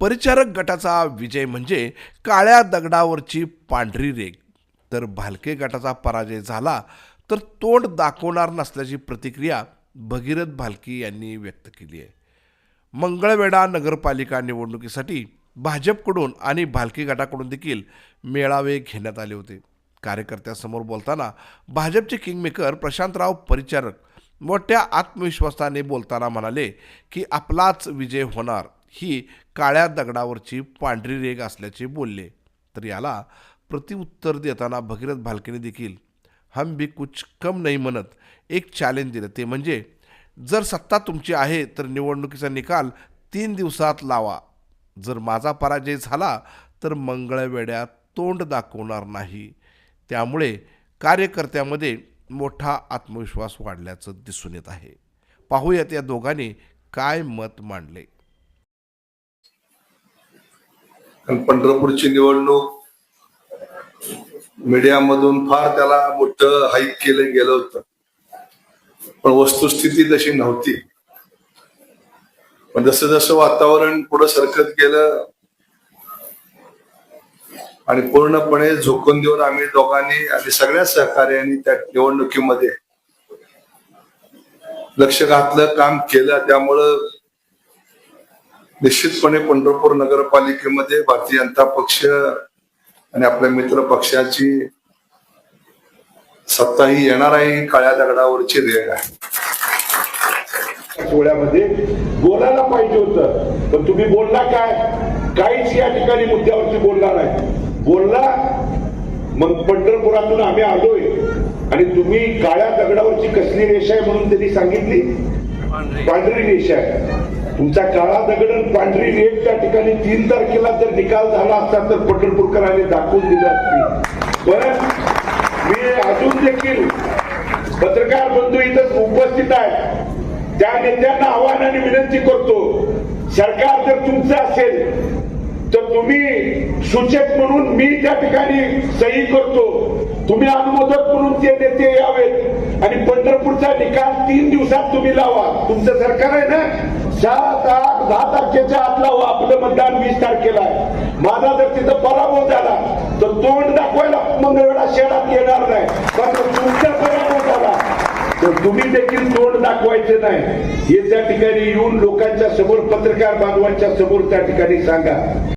परिचारक गटाचा विजय म्हणजे काळ्या दगडावरची पांढरी रेग तर भालके गटाचा पराजय झाला तर तोंड दाखवणार नसल्याची प्रतिक्रिया भगीरथ भालकी यांनी व्यक्त केली आहे. मंगळवेढा नगरपालिका निवडणुकीसाठी भाजपकडून आणि भालकी गटाकडून देखील मेळावे घेण्यात आले होते. कार्यकर्त्यासमोर बोलताना भाजपचे किंगमेकर प्रशांतराव परिचारक मोठ्या आत्मविश्वासाने बोलताना म्हणाले की आपलाच विजय होणार. ही काळ्या दगडावरची पांढरी रेग असल्याचे बोलले. तर याला प्रतिउत्तर देताना भगीरथ भालकेने देखील हम भी कुछ कम नाही म्हणत एक चॅलेंज दिलं. ते म्हणजे जर सत्ता तुमची आहे तर निवडणुकीचा निकाल तीन दिवसात लावा. जर माझा पराजय झाला तर मंगळवेड्यात तोंड दाखवणार नाही. त्यामुळे कार्यकर्त्यामध्ये मोठा आत्मविश्वास वाढल्याचं दिसून येत आहे. पाहूयात या दोघांनी काय मत मांडले. कारण पंढरपूरची निवडणूक. मीडियामधून फार त्याला मोठं हाईक केलं गेलं होतं. पण वस्तुस्थिती तशी नव्हती. पण जसं जसं वातावरण पुढं सरकत गेलं आणि पूर्णपणे झोकून देऊन आम्ही दोघांनी आणि सगळ्या सहकार्यांनी त्या निवडणुकीमध्ये लक्ष घातलं काम केलं. त्यामुळं निश्चितपणे पंढरपूर नगरपालिकेमध्ये भारतीय जनता पक्ष आणि आपल्या मित्र पक्षाची सत्ता ही येणार आहे ही काळ्या दगडावरची रेग आहे. सोहळ्यामध्ये बोलायला पाहिजे होतं. पण तुम्ही बोलला काय? काहीच या ठिकाणी मुद्द्यावरती बोलला नाही. बोलला मग पंढरपुरातून आम्ही आलोय. आणि तुम्ही काळ्या दगडावरची कसली रेषा आहे म्हणून त्यांनी सांगितली? पांढरी रेषा आहे. तुमचा काळा दगड पांढरी रेष त्या ठिकाणी तीन तारखेला जर निकाल झाला असता तर पंढरपूरकरांनी दाखवून दिले असते. पण मी अजून देखील पत्रकार बंधू इथं उपस्थित आहे. त्या नेत्यांना आव्हान आणि विनंती करतो सरकार जर तुमचं असेल तर तुम्ही सूचक म्हणून मी त्या ठिकाणी सही करतो. तुम्ही अनुमोदक म्हणून ते नेते यावेत आणि पंढरपूरचा निकाल तीन दिवसात तुम्ही लावा. तुमचं सरकार आहे ना सात आठ दहा तारखेच्या आत लावा. आपलं मतदान वीस तारखेला आहे. माझा जर तिथं पराभव झाला तर तोंड दाखवायला मंगळवेळा शहरात येणार नाही. पण तुमचा पराभव झाला तर तुम्ही देखील तोंड दाखवायचे नाही. हे त्या ठिकाणी येऊन लोकांच्या समोर पत्रकार बांधवांच्या समोर त्या ठिकाणी सांगा.